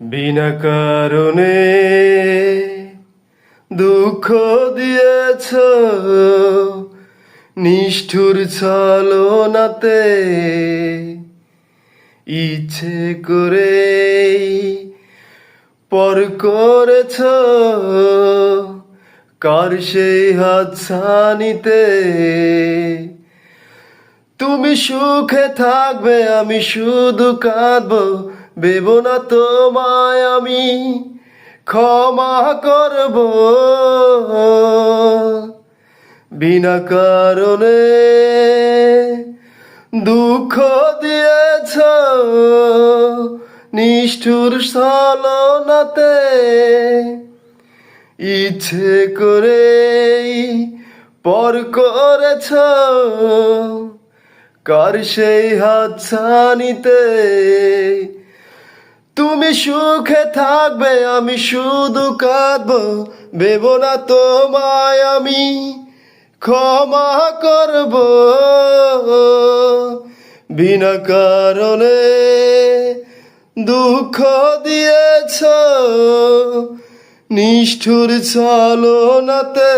বিনা কারণে দুঃখ দিয়েছ। নিষ্ঠুর ছলনাতে ইচ্ছে করে পর করেছ। কার সেই হাত ছানিতে তুমি সুখে থাকবে, আমি শুধু কাঁদবো। বেব না তোমায় আমি, ক্ষমা করব। বিনা কারণে দুঃখ দিয়েছ, নিষ্ঠুর সলনাতে। ইচ্ছে করে পর করেছ, কার সেই হাত ছানিতে তুমি সুখে থাকবে, আমি শুধু কাঁদবো। বেব না তোমায় আমি ক্ষমা করব। বিনা কারণে দুঃখ দিয়েছ, নিষ্ঠুর ছলনাতে